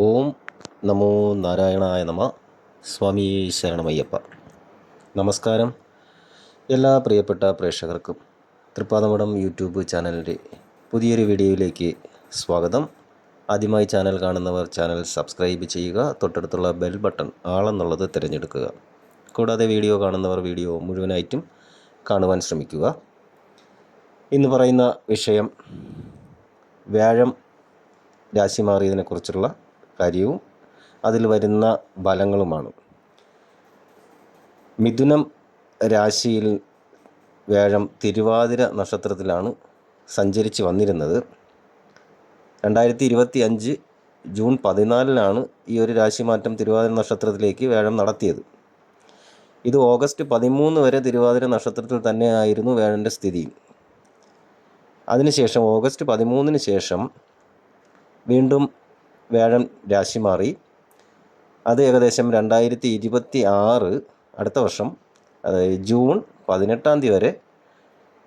ഓം നമോ നാരായണായ നമ. സ്വാമി ശരണമയ്യപ്പ. നമസ്കാരം. എല്ലാ പ്രിയപ്പെട്ട പ്രേക്ഷകർക്കും തൃപ്പാതമഠം യൂട്യൂബ് ചാനലിന്റെ പുതിയൊരു വീഡിയോയിലേക്ക് സ്വാഗതം. ആദ്യമായി ചാനൽ കാണുന്നവർ ചാനൽ സബ്സ്ക്രൈബ് ചെയ്യുക തൊട്ടടുത്തുള്ള ബെൽ ബട്ടൺ ആളെന്നുള്ളത് തിരഞ്ഞെടുക്കുക. കൂടാതെ വീഡിയോ കാണുന്നവർ വീഡിയോ മുഴുവനായിട്ടും കാണുവാൻ ശ്രമിക്കുക. ഇന്ന് പറയുന്ന വിഷയം വ്യാഴം രാശി മാറിയതിനെക്കുറിച്ചുള്ള കാര്യവും അതിൽ വരുന്ന ഫലങ്ങളുമാണ്. മിഥുനം രാശിയിൽ വ്യാഴം തിരുവാതിര നക്ഷത്രത്തിലാണ് സഞ്ചരിച്ച് വന്നിരുന്നത്. രണ്ടായിരത്തി ഇരുപത്തി അഞ്ച് ജൂൺ പതിനാലിനാണ് ഈ ഒരു രാശിമാറ്റം തിരുവാതിര നക്ഷത്രത്തിലേക്ക് വ്യാഴം നടത്തിയത്. ഇത് ഓഗസ്റ്റ് പതിമൂന്ന് വരെ തിരുവാതിര നക്ഷത്രത്തിൽ തന്നെ ആയിരുന്നു വേഴന്റെ സ്ഥിതി. അതിനുശേഷം ഓഗസ്റ്റ് പതിമൂന്നിന് ശേഷം വീണ്ടും വ്യാഴം രാശി മാറി. അത് ഏകദേശം രണ്ടായിരത്തി ഇരുപത്തി ആറ് അടുത്ത വർഷം അതായത് ജൂൺ പതിനെട്ടാം തീയതി വരെ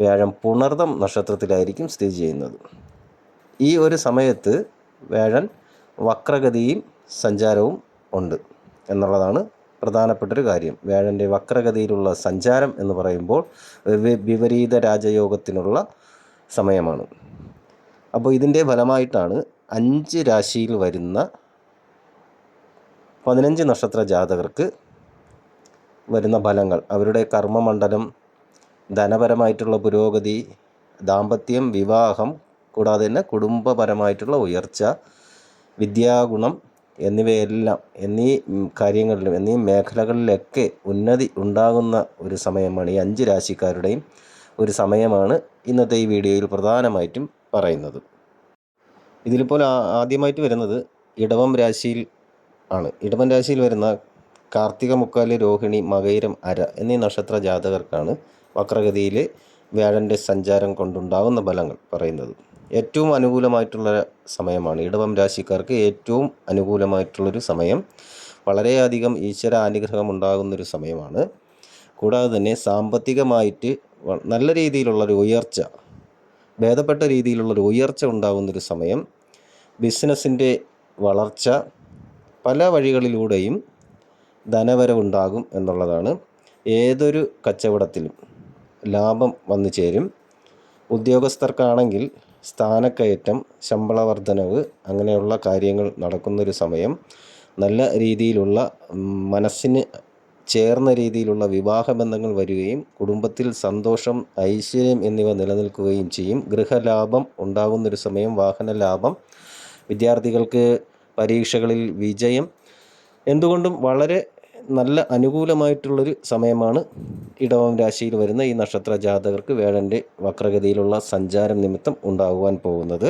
വ്യാഴം പുണർതം നക്ഷത്രത്തിലായിരിക്കും സ്ഥിതി ചെയ്യുന്നത്. ഈ ഒരു സമയത്ത് വ്യാഴൻ വക്രഗതിയും സഞ്ചാരവും ഉണ്ട് എന്നുള്ളതാണ് പ്രധാനപ്പെട്ടൊരു കാര്യം. വ്യാഴന്റെ വക്രഗതിയിലുള്ള സഞ്ചാരം എന്ന് പറയുമ്പോൾ വിപരീത രാജയോഗത്തിനുള്ള സമയമാണ്. അപ്പോൾ ഇതിന്റെ ഫലമായിട്ടാണ് അഞ്ച് രാശിയിൽ വരുന്ന പതിനഞ്ച് നക്ഷത്ര ജാതകർക്ക് വരുന്ന ഫലങ്ങൾ. അവരുടെ കർമ്മമണ്ഡലം ധനപരമായിട്ടുള്ള പുരോഗതി ദാമ്പത്യം വിവാഹം കൂടാതെ തന്നെ കുടുംബപരമായിട്ടുള്ള ഉയർച്ച വിദ്യാഗുണം എന്നിവയെല്ലാം എന്നീ കാര്യങ്ങളിലും എന്നീ മേഖലകളിലൊക്കെ ഉന്നതി ഉണ്ടാകുന്ന ഒരു സമയമാണ് ഈ അഞ്ച് രാശിക്കാരുടെയും ഒരു സമയമാണ് ഇന്നത്തെ ഈ വീഡിയോയിൽ പ്രധാനമായിട്ടും പറയുന്നത്. ഇതിലിപ്പോൾ ആദ്യമായിട്ട് വരുന്നത് ഇടവം രാശിയിൽ ആണ്. ഇടവം രാശിയിൽ വരുന്ന കാർത്തിക മുക്കാൽ രോഹിണി മകൈരം അര എന്നീ നക്ഷത്ര ജാതകർക്കാണ് വക്രഗതിയിൽ വ്യാഴന്റെ സഞ്ചാരം കൊണ്ടുണ്ടാകുന്ന ഫലങ്ങൾ പറയുന്നത്. ഏറ്റവും അനുകൂലമായിട്ടുള്ള സമയമാണ് ഇടവം രാശിക്കാർക്ക് ഏറ്റവും അനുകൂലമായിട്ടുള്ളൊരു സമയം. വളരെയധികം ഈശ്വര അനുഗ്രഹം ഉണ്ടാകുന്നൊരു സമയമാണ്. കൂടാതെ തന്നെ സാമ്പത്തികമായിട്ട് നല്ല രീതിയിലുള്ളൊരു ഉയർച്ച ഭേദപ്പെട്ട രീതിയിലുള്ളൊരു ഉയർച്ച ഉണ്ടാകുന്നൊരു സമയം ബിസിനസ്സിന്റെ വളർച്ച പല വഴികളിലൂടെയും ധനവരവുണ്ടാകും എന്നുള്ളതാണ് ഏതൊരു കച്ചവടത്തിലും ലാഭം വന്നു ചേരും. ഉദ്യോഗസ്ഥർക്കാണെങ്കിൽ സ്ഥാനക്കയറ്റം ശമ്പള വർധനവ് അങ്ങനെയുള്ള കാര്യങ്ങൾ നടക്കുന്നൊരു സമയം നല്ല രീതിയിലുള്ള മനസ്സിന് ചേർന്ന രീതിയിലുള്ള വിവാഹ ബന്ധങ്ങൾ വരികയും കുടുംബത്തിൽ സന്തോഷം ഐശ്വര്യം എന്നിവ നിലനിൽക്കുകയും ചെയ്യും. ഗൃഹലാഭം ഉണ്ടാകുന്നൊരു സമയം വാഹന ലാഭം വിദ്യാർത്ഥികൾക്ക് പരീക്ഷകളിൽ വിജയം. എന്തുകൊണ്ടും വളരെ നല്ല അനുകൂലമായിട്ടുള്ളൊരു സമയമാണ് ഇടവം രാശിയിൽ വരുന്ന ഈ നക്ഷത്ര ജാതകർക്ക് വേഴന്റെ വക്രഗതിയിലുള്ള സഞ്ചാരം നിമിത്തം ഉണ്ടാകുവാൻ പോകുന്നത്.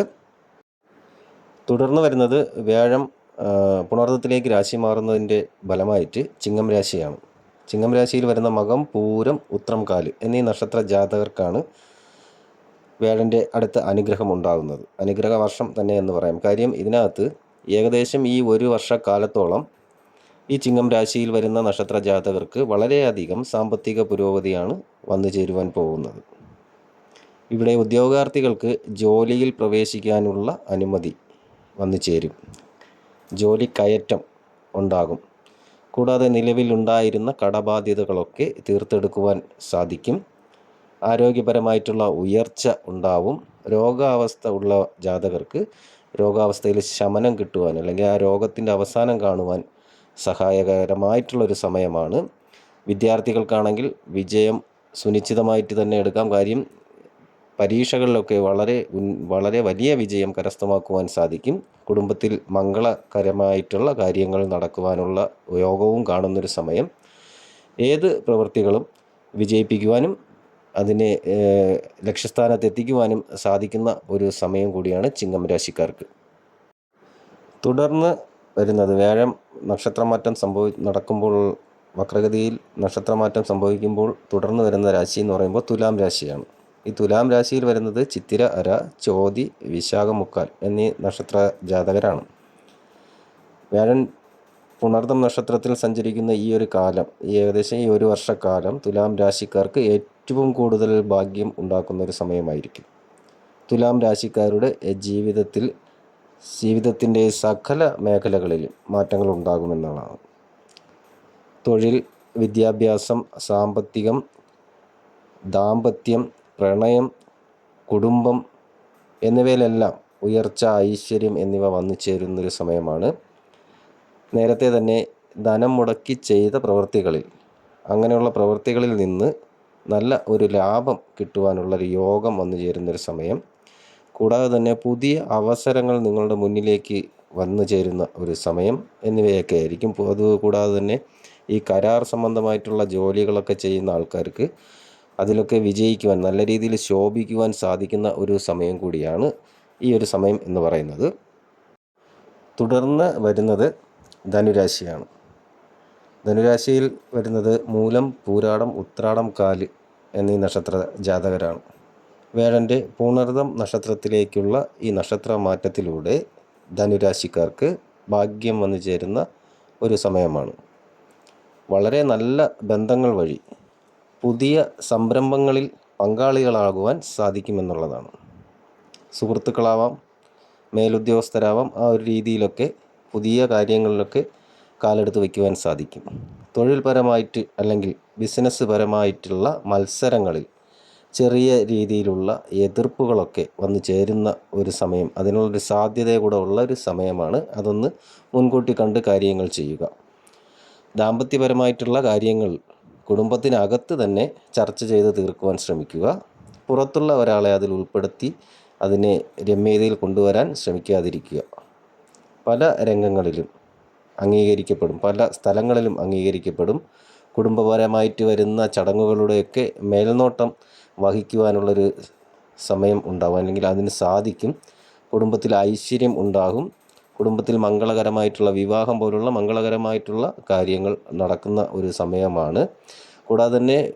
തുടർന്ന് വരുന്നത് വ്യാഴം ആ, രാശി മാറുന്നതിന്റെ ഫലമായിട്ട് ചിങ്ങം രാശിയാണ്. ചിങ്ങം രാശിയിൽ വരുന്ന മകം പൂരം ഉത്രം കാൽ എന്നീ നക്ഷത്ര ജാതകർക്കാണ് വ്യാഴന്റെ അടുത്ത അനുഗ്രഹം ഉണ്ടാകുന്നത് അനുഗ്രഹ വർഷം തന്നെ എന്ന് പറയാം. കാര്യം ഇതിനകത്ത് ഏകദേശം ഈ ഒരു വർഷക്കാലത്തോളം ഈ ചിങ്ങം രാശിയിൽ വരുന്ന നക്ഷത്ര ജാതകർക്ക് വളരെയധികം സാമ്പത്തിക പുരോഗതിയാണ് വന്നു ചേരുവാൻ പോകുന്നത്. ഇവിടെ ഉദ്യോഗാർത്ഥികൾക്ക് ജോലിയിൽ പ്രവേശിക്കാനുള്ള അനുമതി വന്നു ചേരും. ജോലി കയറ്റം ഉണ്ടാകും. കൂടാതെ നിലവിലുണ്ടായിരുന്ന കടബാധ്യതകളൊക്കെ തീർത്തെടുക്കുവാൻ സാധിക്കും. ആരോഗ്യപരമായിട്ടുള്ള ഉയർച്ച ഉണ്ടാവും. രോഗാവസ്ഥ ഉള്ള ജാതകർക്ക് രോഗാവസ്ഥയിൽ ശമനം കിട്ടുവാൻ അല്ലെങ്കിൽ ആ രോഗത്തിന്റെ അവസാനം കാണുവാൻ സഹായകരമായിട്ടുള്ളൊരു സമയമാണ്. വിദ്യാർത്ഥികൾക്കാണെങ്കിൽ വിജയം സുനിശ്ചിതമായിട്ട് തന്നെ എടുക്കാം. കാര്യം പരീക്ഷകളിലൊക്കെ വളരെ വളരെ വലിയ വിജയം കരസ്ഥമാക്കുവാൻ സാധിക്കും. കുടുംബത്തിൽ മംഗളകരമായിട്ടുള്ള കാര്യങ്ങൾ നടക്കുവാനുള്ള യോഗവും കാണുന്നൊരു സമയം. ഏത് പ്രവൃത്തികളും വിജയിപ്പിക്കുവാനും അതിനെ ലക്ഷ്യസ്ഥാനത്ത് എത്തിക്കുവാനും സാധിക്കുന്ന ഒരു സമയം കൂടിയാണ് ചിങ്ങം രാശിക്കാർക്ക്. തുടർന്ന് വരുന്നത് വ്യാഴം നക്ഷത്രമാറ്റം സംഭവി നടക്കുമ്പോൾ വക്രഗതിയിൽ നക്ഷത്രമാറ്റം സംഭവിക്കുമ്പോൾ തുടർന്ന് വരുന്ന രാശി എന്ന് പറയുമ്പോൾ തുലാം രാശിയാണ്. ഈ തുലാം രാശിയിൽ വരുന്നത് ചിത്തിര അര ചോതി വിശാഖമുക്കാൽ എന്നീ നക്ഷത്ര ജാതകരാണ്. വ്യാഴൻ പുണർദം നക്ഷത്രത്തിൽ സഞ്ചരിക്കുന്ന ഈ ഒരു കാലം ഏകദേശം ഈ ഒരു വർഷക്കാലം തുലാം രാശിക്കാർക്ക് ഏറ്റവും കൂടുതൽ ഭാഗ്യം ഉണ്ടാക്കുന്ന ഒരു സമയമായിരിക്കും. തുലാം രാശിക്കാരുടെ ജീവിതത്തിൽ ജീവിതത്തിന്റെ സകല മേഖലകളിൽ മാറ്റങ്ങൾ ഉണ്ടാകുമെന്നുള്ളതാണ് തൊഴിൽ വിദ്യാഭ്യാസം സാമ്പത്തികം ദാമ്പത്യം പ്രണയം കുടുംബം എന്നിവയിലെല്ലാം ഉയർച്ച ഐശ്വര്യം എന്നിവ വന്നു ചേരുന്നൊരു സമയമാണ്. നേരത്തെ തന്നെ ധനം മുടക്കി ചെയ്ത പ്രവൃത്തികളിൽ അങ്ങനെയുള്ള പ്രവൃത്തികളിൽ നിന്ന് നല്ല ഒരു ലാഭം കിട്ടുവാനുള്ളൊരു യോഗം വന്നു ചേരുന്നൊരു സമയം. കൂടാതെ തന്നെ പുതിയ അവസരങ്ങൾ നിങ്ങളുടെ മുന്നിലേക്ക് വന്നു ചേരുന്ന ഒരു സമയം എന്നിവയൊക്കെ ആയിരിക്കും. അത് കൂടാതെ തന്നെ ഈ കരാർ സംബന്ധമായിട്ടുള്ള ജോലികളൊക്കെ ചെയ്യുന്ന ആൾക്കാർക്ക് അതിലൊക്കെ വിജയിക്കുവാൻ നല്ല രീതിയിൽ ശോഭിക്കുവാൻ സാധിക്കുന്ന ഒരു സമയം കൂടിയാണ് ഈ ഒരു സമയം എന്ന് പറയുന്നത്. തുടർന്ന് വരുന്നത് ധനുരാശിയാണ്. ധനുരാശിയിൽ വരുന്നത് മൂലം പൂരാടം ഉത്രാടം കാൽ എന്നീ നക്ഷത്ര ജാതകരാണ്. വേഴന്റെ പൂണർതം നക്ഷത്രത്തിലേക്കുള്ള ഈ നക്ഷത്ര മാറ്റത്തിലൂടെ ധനുരാശിക്കാർക്ക് ഭാഗ്യം വന്നു ചേരുന്ന ഒരു സമയമാണ്. വളരെ നല്ല ബന്ധങ്ങൾ വഴി പുതിയ സംരംഭങ്ങളിൽ പങ്കാളികളാകുവാൻ സാധിക്കുമെന്നുള്ളതാണ്. സുഹൃത്തുക്കളാവാം മേലുദ്യോഗസ്ഥരാവാം ആ ഒരു രീതിയിലൊക്കെ പുതിയ കാര്യങ്ങളിലൊക്കെ കാലെടുത്ത് വയ്ക്കുവാൻ സാധിക്കും. തൊഴിൽപരമായിട്ട് അല്ലെങ്കിൽ ബിസിനസ് പരമായിട്ടുള്ള മത്സരങ്ങളിൽ ചെറിയ രീതിയിലുള്ള എതിർപ്പുകളൊക്കെ വന്നു ചേരുന്ന ഒരു സമയം അതിനുള്ളൊരു സാധ്യത കൂടെ ഉള്ള ഒരു സമയമാണ് അതൊന്ന് മുൻകൂട്ടി കണ്ട് കാര്യങ്ങൾ ചെയ്യുക. ദാമ്പത്യപരമായിട്ടുള്ള കാര്യങ്ങൾ കുടുംബത്തിനകത്ത് തന്നെ ചർച്ച ചെയ്ത് തീർക്കുവാൻ ശ്രമിക്കുക. പുറത്തുള്ള ഒരാളെ അതിൽ ഉൾപ്പെടുത്തി അതിനെ രമ്യതയിൽ കൊണ്ടുവരാൻ ശ്രമിക്കാതിരിക്കുക. പല രംഗങ്ങളിലും അംഗീകരിക്കപ്പെടും. പല സ്ഥലങ്ങളിലും അംഗീകരിക്കപ്പെടും. കുടുംബപരമായിട്ട് വരുന്ന ചടങ്ങുകളുടെയൊക്കെ മേൽനോട്ടം വഹിക്കുവാനുള്ളൊരു സമയം ഉണ്ടാകും അല്ലെങ്കിൽ അതിന് സാധിക്കും. കുടുംബത്തിൽ ഐശ്വര്യം ഉണ്ടാകും. കുടുംബത്തിൽ മംഗളകരമായിട്ടുള്ള വിവാഹം പോലുള്ള മംഗളകരമായിട്ടുള്ള കാര്യങ്ങൾ നടക്കുന്ന ഒരു സമയമാണ്. കൂടാതെ തന്നെ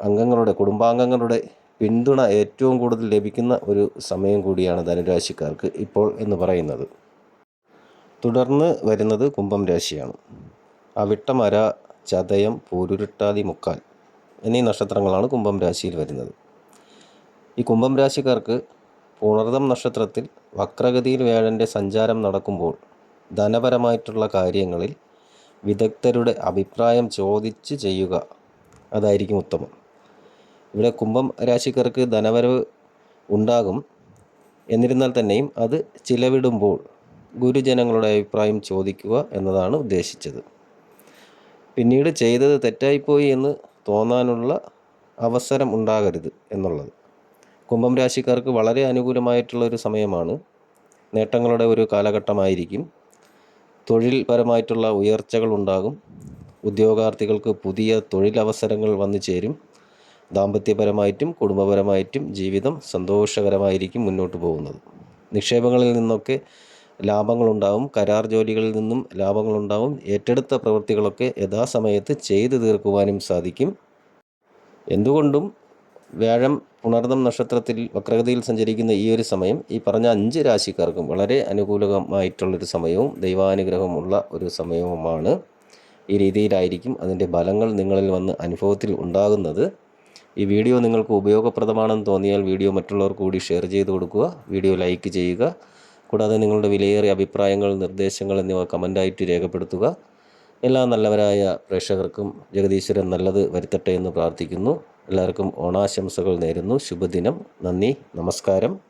അംഗങ്ങളുടെ കുടുംബാംഗങ്ങളുടെ പിന്തുണ ഏറ്റവും കൂടുതൽ ലഭിക്കുന്ന ഒരു സമയം കൂടിയാണ് ധനുരാശിക്കാർക്ക് ഇപ്പോൾ എന്ന് പറയുന്നത്. തുടർന്ന് വരുന്നത് കുംഭം രാശിയാണ്. അവിട്ടമര ചതയം പൂരുരുട്ടാതി മുക്കാൽ എന്നീ നക്ഷത്രങ്ങളാണ് കുംഭം രാശിയിൽ വരുന്നത്. ഈ കുംഭം രാശിക്കാർക്ക് പുണർദം നക്ഷത്രത്തിൽ വക്രഗതിയിൽ വേഴന്റെ സഞ്ചാരം നടക്കുമ്പോൾ ധനപരമായിട്ടുള്ള കാര്യങ്ങളിൽ വിദഗ്ധരുടെ അഭിപ്രായം ചോദിച്ച് ചെയ്യുക അതായിരിക്കും ഉത്തമം. ഇവിടെ കുംഭം രാശിക്കാർക്ക് ധനവരവ് ഉണ്ടാകും. എന്നിരുന്നാൽ തന്നെയും അത് ചിലവിടുമ്പോൾ ഗുരുജനങ്ങളുടെ അഭിപ്രായം ചോദിക്കുക എന്നതാണ് ഉദ്ദേശിച്ചത്. പിന്നീട് ചെയ്തത് തെറ്റായിപ്പോയി എന്ന് തോന്നാനുള്ള അവസരം ഉണ്ടാകരുത് എന്നുള്ളത്. കുംഭം രാശിക്കാർക്ക് വളരെ അനുകൂലമായിട്ടുള്ള ഒരു സമയമാണ്. നേട്ടങ്ങളുടെ ഒരു കാലഘട്ടമായിരിക്കും. തൊഴിൽപരമായിട്ടുള്ള ഉയർച്ചകൾ ഉണ്ടാകും. ഉദ്യോഗാർത്ഥികൾക്ക് പുതിയ തൊഴിലവസരങ്ങൾ വന്നു ചേരും. ദാമ്പത്യപരമായിട്ടും കുടുംബപരമായിട്ടും ജീവിതം സന്തോഷകരമായിരിക്കും മുന്നോട്ട് പോകുന്നത്. നിക്ഷേപങ്ങളിൽ നിന്നൊക്കെ ലാഭങ്ങളുണ്ടാവും. കരാർ ജോലികളിൽ നിന്നും ലാഭങ്ങളുണ്ടാവും. ഏറ്റെടുത്ത പ്രവൃത്തികളൊക്കെ യഥാസമയത്ത് ചെയ്തു തീർക്കുവാനും സാധിക്കും. എന്തുകൊണ്ടും വ്യാഴം പുണർദം നക്ഷത്രത്തിൽ വക്രഗതിയിൽ സഞ്ചരിക്കുന്ന ഈ ഒരു സമയം ഈ പറഞ്ഞ അഞ്ച് രാശിക്കാർക്കും വളരെ അനുകൂലമായിട്ടുള്ളൊരു സമയവും ദൈവാനുഗ്രഹമുള്ള ഒരു സമയവുമാണ്. ഈ രീതിയിലായിരിക്കും അതിന്റെ ഫലങ്ങൾ നിങ്ങളിൽ വന്ന് അനുഭവത്തിൽ ഉണ്ടാകുന്നത്. ഈ വീഡിയോ നിങ്ങൾക്ക് ഉപയോഗപ്രദമാണെന്ന് തോന്നിയാൽ വീഡിയോ മറ്റുള്ളവർ കൂടി ഷെയർ ചെയ്ത് കൊടുക്കുക. വീഡിയോ ലൈക്ക് ചെയ്യുക. കൂടാതെ നിങ്ങളുടെ വിലയേറിയ അഭിപ്രായങ്ങൾ നിർദ്ദേശങ്ങൾ എന്നിവ കമന്റായിട്ട് രേഖപ്പെടുത്തുക. എല്ലാ നല്ലവരായ പ്രേക്ഷകർക്കും ജഗദീശ്വരൻ നല്ലത് വരുത്തട്ടെ എന്ന് പ്രാർത്ഥിക്കുന്നു. എല്ലാവർക്കും ഓണാശംസകൾ നേരുന്നു. ശുഭദിനം. നന്ദി. നമസ്കാരം.